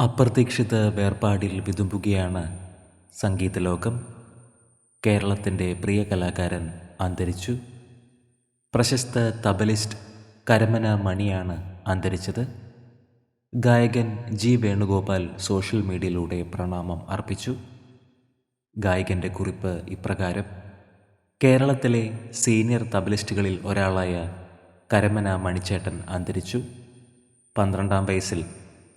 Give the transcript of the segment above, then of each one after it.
അപ്രതീക്ഷിത വേർപാടിൽ വിതുമ്പുകയാണ് സംഗീതലോകം. കേരളത്തിന്റെ പ്രിയ കലാകാരൻ അന്തരിച്ചു. പ്രശസ്ത തബലിസ്റ്റ് കരമന മണിയാണ് അന്തരിച്ചത്. ഗായകൻ ജി വേണുഗോപാൽ സോഷ്യൽ മീഡിയയിലൂടെ പ്രണാമം അർപ്പിച്ചു. ഗായകന്റെ കുറിപ്പ് ഇപ്രകാരം കേരളത്തിലെ സീനിയർ തബലിസ്റ്റുകളിൽ ഒരാളായ കരമന മണിച്ചേട്ടൻ അന്തരിച്ചു. പന്ത്രണ്ടാം വയസ്സിൽ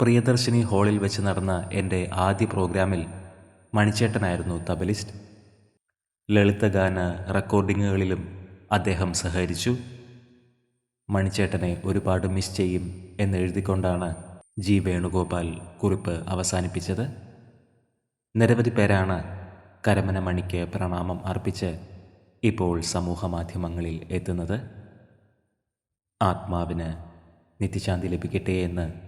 പ്രിയദർശിനി ഹാളിൽ വെച്ച് നടന്ന എന്റെ ആദ്യ പ്രോഗ്രാമിൽ മണിച്ചേട്ടനായിരുന്നു തബലിസ്റ്റ്. ലളിതഗാന റെക്കോർഡിങ്ങുകളിലും അദ്ദേഹം സഹകരിച്ചു. മണിച്ചേട്ടനെ ഒരുപാട് മിസ് ചെയ്യും എന്നെഴുതിക്കൊണ്ടാണ് ജി വേണുഗോപാൽ കുറിപ്പ് അവസാനിപ്പിച്ചത്. നിരവധി പേരാണ് കരമന മണിക്ക് പ്രണാമം അർപ്പിച്ച് ഇപ്പോൾ സമൂഹ മാധ്യമങ്ങളിൽ എത്തുന്നത്. ആത്മാവിന് നിത്യശാന്തി ലഭിക്കട്ടെ എന്ന്